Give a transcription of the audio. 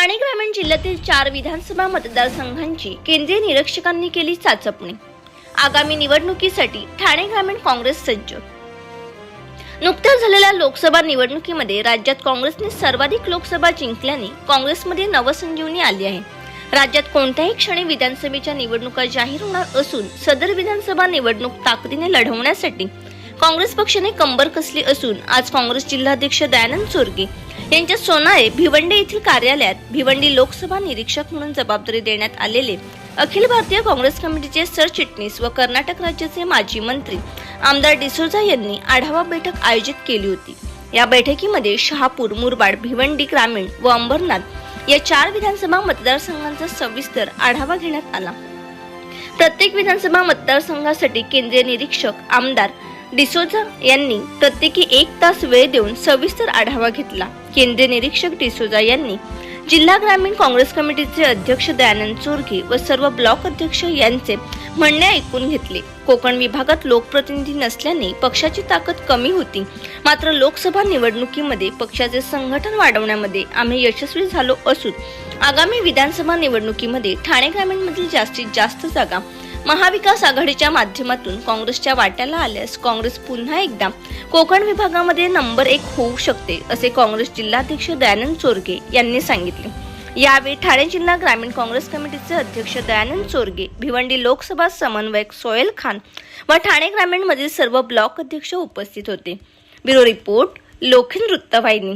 ठाणे ग्रामीण जिल्ह्यातील चार विधानसभा मतदारसंघांची केंद्रीय निरीक्षकांनी केली चाचपणी. आगामी निवडणुकीसाठी ठाणे ग्रामीण काँग्रेस सज्ज. नुकत्याच झालेल्या लोकसभा निवडणुकीमध्ये राज्यात काँग्रेसने सर्वाधिक लोकसभा जिंकल्याने काँग्रेसमध्ये नवसंजीवनी आली आहे. राज्यात कोणत्याही क्षणी विधानसभेच्या निवडणुका जाहीर होणार असून सदर विधानसभा निवडणूक ताकदीने लढवण्यासाठी काँग्रेस पक्षाने कंबर कसली असून आज काँग्रेस जिल्हाध्यक्ष दयानंद चोरगे यांच्या सोनाळे भिवंडी येथील कार्यालयात भिवंडी लोकसभा निरीक्षक म्हणून जबाबदारी देण्यात आलेले अखिल भारतीय काँग्रेस कमिटीचे सरचिटणीस व कर्नाटक राज्याचे माजी मंत्री आमदार डिसोजा यांनी आढावा बैठक आयोजित केली होती. या बैठकीमध्ये शहापूर मुरबाड भिवंडी ग्रामीण व अंबरनाथ या चार विधानसभा मतदारसंघांचा सविस्तर आढावा घेण्यात आला. प्रत्येक विधानसभा मतदारसंघासाठी केंद्रीय निरीक्षक आमदार डिसोजा यांनी प्रत्येकी एक तास वेळ देऊन सविस्तर आढावा घेतला. केंद्रीय निरीक्षक डिसोजा यांनी जिल्हा ग्रामीण काँग्रेस कमिटीचे अध्यक्ष दयानंद चोरगे व सर्व ब्लॉक अध्यक्ष यांचे म्हणणे ऐकून घेतले. कोकण विभागात लोकप्रतिनिधी नसल्याने पक्षाची ताकद कमी होती. मात्र लोकसभा निवडणुकीमध्ये पक्षाचे संघटन वाढवण्यामध्ये आम्ही यशस्वी झालो असून आगामी विधानसभा निवडणुकीमध्ये ठाणे ग्रामीणमधील जास्तीत जास्त जागा महाविकास आघाडीच्या माध्यमातून काँग्रेसच्या वाट्याला आल्यास काँग्रेस पुन्हा एकदा कोकण विभागामध्ये नंबर एक होऊ शकते असे काँग्रेस जिल्हाध्यक्ष दयानंद चोरगे यांनी सांगितले. यावेळी ठाणे जिल्हा ग्रामीण काँग्रेस कमिटीचे अध्यक्ष दयानंद चोरगे भिवंडी लोकसभा समन्वयक सोहेल खान व ठाणे ग्रामीणमधील सर्व ब्लॉक अध्यक्ष उपस्थित होते. ब्युरो रिपोर्ट लोखिन वृत्तवाहिनी.